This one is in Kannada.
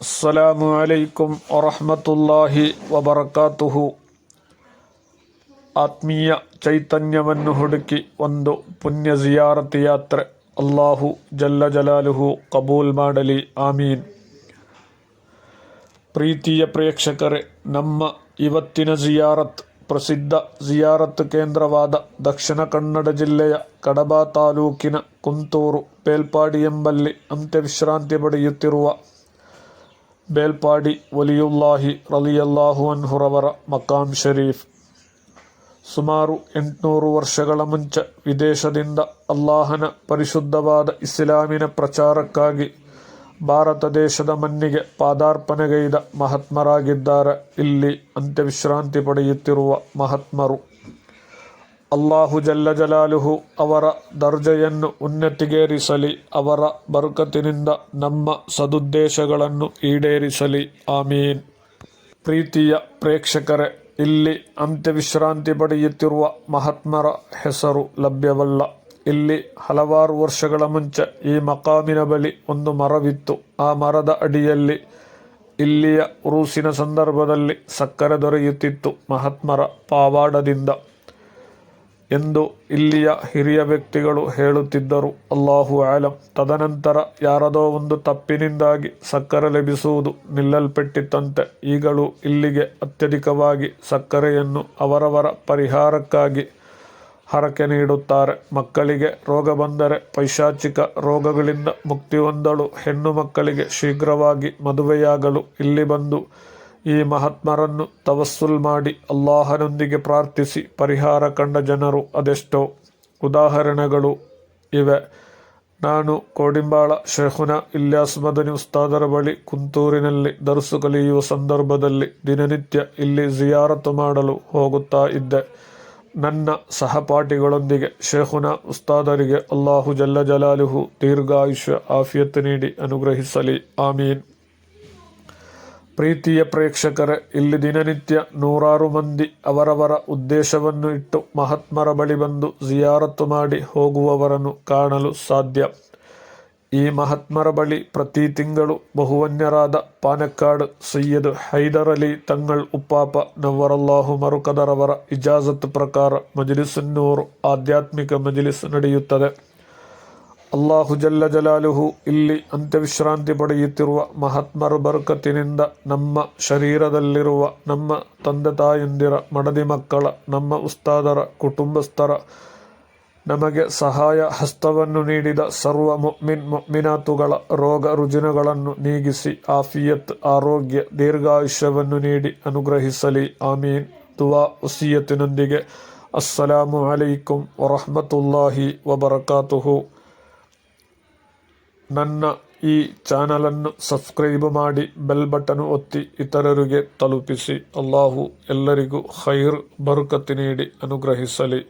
ಅಸ್ಸಲಾಮು ಅಲೈಕುಂ ವರಹಮತುಲ್ಲಾಹಿ ವಬರಕಾತುಹು ಆತ್ಮೀಯ ಚೈತನ್ಯವನ್ನು ಹುಡುಕಿ ಒಂದು ಪುಣ್ಯ ಜಿಯಾರತಿ ಯಾತ್ರೆ ಅಲ್ಲಾಹು ಜಲ್ಲ ಜಲಾಲುಹು ಕಬೂಲ್ ಮಾಡಲಿ ಆಮೀನ್ ಪ್ರೀತಿಯ ಪ್ರೇಕ್ಷಕರೇ ನಮ್ಮ ಇವತ್ತಿನ ಜಿಯಾರತ್ ಪ್ರಸಿದ್ಧ ಜಿಯಾರತ್ ಕೇಂದ್ರವಾದ ದಕ್ಷಿಣ ಕನ್ನಡ ಜಿಲ್ಲೆಯ ಕಡಬ ತಾಲೂಕಿನ ಕುಂತೂರು ಪೇಲ್ಪಾಡಿ ಎಂಬಲ್ಲಿ ಅಂತ್ಯವಿಶ್ರಾಂತಿ ಪಡೆಯುತ್ತಿರುವ ಬೇಲ್ಪಾಡಿ ವಲಿಯುಲ್ಲಾಹಿ ರಲಿಯಲ್ಲಾಹು ಅನ್ಹುರವರ ಮಕಾಂ ಶರೀಫ್. ಸುಮಾರು ಎಂಟುನೂರು ವರ್ಷಗಳ ಮುಂಚೆ ವಿದೇಶದಿಂದ ಅಲ್ಲಾಹನ ಪರಿಶುದ್ಧವಾದ ಇಸ್ಲಾಮಿನ ಪ್ರಚಾರಕ್ಕಾಗಿ ಭಾರತ ದೇಶದ ಮಣ್ಣಿಗೆ ಪಾದಾರ್ಪಣೆಗೈದ ಮಹಾತ್ಮರಾಗಿದ್ದಾರೆ. ಇಲ್ಲಿ ಅಂತ್ಯವಿಶ್ರಾಂತಿ ಪಡೆಯುತ್ತಿರುವ ಮಹಾತ್ಮರು. ಅಲ್ಲಾಹು ಜಲ್ಲ ಜಲಾಲುಹು ಅವರ ದರ್ಜೆಯನ್ನು ಉನ್ನತಿಗೇರಿಸಲಿ, ಅವರ ಬರುಕತಿನಿಂದ ನಮ್ಮ ಸದುದ್ದೇಶಗಳನ್ನು ಈಡೇರಿಸಲಿ. ಆಮೀನ್. ಪ್ರೀತಿಯ ಪ್ರೇಕ್ಷಕರೇ, ಇಲ್ಲಿ ಅಂತ್ಯವಿಶ್ರಾಂತಿ ಪಡೆಯುತ್ತಿರುವ ಮಹಾತ್ಮರ ಹೆಸರು ಲಭ್ಯವಲ್ಲ. ಇಲ್ಲಿ ಹಲವಾರು ವರ್ಷಗಳ ಮುಂಚೆ ಈ ಮಕಾಮಿನ ಬಳಿ ಒಂದು ಮರವಿತ್ತು. ಆ ಮರದ ಅಡಿಯಲ್ಲಿ ಇಲ್ಲಿಯ ಉರುಸಿನ ಸಂದರ್ಭದಲ್ಲಿ ಸಕ್ಕರೆ ದೊರೆಯುತ್ತಿತ್ತು ಮಹಾತ್ಮರ ಪಾವಾಡದಿಂದ. ಎಂದು ಇಲ್ಲಿಯ ಹಿರಿಯ ವ್ಯಕ್ತಿಗಳು ಹೇಳುತ್ತಿದ್ದರು. ಅಲ್ಲಾಹು ಆಲಂ. ತದನಂತರ ಯಾರದೋ ಒಂದು ತಪ್ಪಿನಿಂದಾಗಿ ಸಕ್ಕರೆ ಲಭಿಸುವುದು ನಿಲ್ಲಲ್ಪಟ್ಟಿತ್ತಂತೆ. ಈಗಲೂ ಇಲ್ಲಿಗೆ ಅತ್ಯಧಿಕವಾಗಿ ಸಕ್ಕರೆಯನ್ನು ಅವರವರ ಪರಿಹಾರಕ್ಕಾಗಿ ಹರಕೆ ನೀಡುತ್ತಾರೆ. ಮಕ್ಕಳಿಗೆ ರೋಗ ಬಂದರೆ ಪೈಶಾಚಿಕ ರೋಗಗಳಿಂದ ಮುಕ್ತಿ ಹೊಂದಲು ಹೆಣ್ಣು ಮಕ್ಕಳಿಗೆ ಶೀಘ್ರವಾಗಿ ಮದುವೆಯಾಗಲು ಇಲ್ಲಿ ಬಂದು ಈ ಮಹಾತ್ಮರನ್ನು ತವಸ್ಸುಲ್ ಮಾಡಿ ಅಲ್ಲಾಹನೊಂದಿಗೆ ಪ್ರಾರ್ಥಿಸಿ ಪರಿಹಾರ ಕಂಡ ಜನರು ಅದೆಷ್ಟೋ. ಉದಾಹರಣೆಗಳು ಇವೆ. ನಾನು ಕೋಡಿಂಬಾಳ ಶೇಖುನ ಇಲ್ಯಾಸ್ ಮದನಿ ಉಸ್ತಾದರ ಬಳಿ ಕುಂತೂರಿನಲ್ಲಿ ದರಸು ಕಲಿಯುವ ಸಂದರ್ಭದಲ್ಲಿ ದಿನನಿತ್ಯ ಇಲ್ಲಿ ಜಿಯಾರತು ಮಾಡಲು ಹೋಗುತ್ತಾ ಇದ್ದೆ. ನನ್ನ ಸಹಪಾಠಿಗಳೊಂದಿಗೆ ಶೇಖುನ ಉಸ್ತಾದರಿಗೆ ಅಲ್ಲಾಹು ಜಲ್ಲ ಜಲಾಲುಹು ದೀರ್ಘಾಯುಷ್ಯ ಆಫಿಯತ್ ನೀಡಿ ಅನುಗ್ರಹಿಸಲಿ. ಆಮೀನ್. ಪ್ರೀತಿಯ ಪ್ರೇಕ್ಷಕರೇ ಇಲ್ಲಿ ದಿನನಿತ್ಯ ನೂರಾರು ಮಂದಿ ಅವರವರ ಉದ್ದೇಶವನ್ನು ಇಟ್ಟು ಮಹಾತ್ಮರ ಬಳಿ ಬಂದು ಜಿಯಾರತ್ತು ಮಾಡಿ ಹೋಗುವವರನ್ನು ಕಾಣಲು ಸಾಧ್ಯ. ಈ ಮಹಾತ್ಮರ ಬಳಿ ಪ್ರತಿ ತಿಂಗಳು ಬಹುವನ್ಯರಾದ ಪಾನಕ್ಕಾಡ್ ಸೈಯದ್ ಹೈದರ್ ಅಲಿ ತಂಗಳ್ ಉಪ್ಪಾಪ ನವರಲ್ಲಾಹು ಮರುಕದರವರ ಇಜಾಜತ್ ಪ್ರಕಾರ ಮಜಲಿಸನ್ನೂರು ಆಧ್ಯಾತ್ಮಿಕ ಮಜಲಿಸ್ ನಡೆಯುತ್ತದೆ. ಅಲ್ಲಾಹು ಜಲ್ಲ ಜಲಾಲುಹು ಇಲ್ಲಿ ಅಂತ್ಯವಿಶ್ರಾಂತಿ ಪಡೆಯುತ್ತಿರುವ ಮಹಾತ್ಮರು ಬರಕತ್ತಿನಿಂದ ನಮ್ಮ ಶರೀರದಲ್ಲಿರುವ ನಮ್ಮ ತಂದೆ ತಾಯಂದಿರ, ಮಡದಿ ಮಕ್ಕಳ, ನಮ್ಮ ಉಸ್ತಾದರ, ಕುಟುಂಬಸ್ಥರ ನಮಗೆ ಸಹಾಯ ಹಸ್ತವನ್ನು ನೀಡಿದ ಸರ್ವ ಮೊಮ್ಮಿನ್ ಮೊಮ್ಮಿನಾತುಗಳ ರೋಗ ರುಜಿನಗಳನ್ನು ನೀಗಿಸಿ ಆಫಿಯತ್, ಆರೋಗ್ಯ, ದೀರ್ಘಾಯುಷ್ಯವನ್ನು ನೀಡಿ ಅನುಗ್ರಹಿಸಲಿ. ಆಮೀನ್. ದುವಾ ಉಸಿಯತ್ತಿನೊಂದಿಗೆ ಅಸ್ಸಲಾಮು ಅಲೈಕುಂ ವರಹಮತುಲ್ಲಾಹಿ ವಬರಕಾತುಹು. ನನ್ನ ಈ ಚಾನಲನ್ನು ಸಬ್ಸ್ಕ್ರೈಬ್ ಮಾಡಿ ಬೆಲ್ ಬಟನ್ ಒತ್ತಿ ಇತರರಿಗೆ ತಲುಪಿಸಿ. ಅಲ್ಲಾಹು ಎಲ್ಲರಿಗೂ ಖೈರ್ ಬರುಕತಿ ನೀಡಿ, ಅನುಗ್ರಹಿಸಲಿ.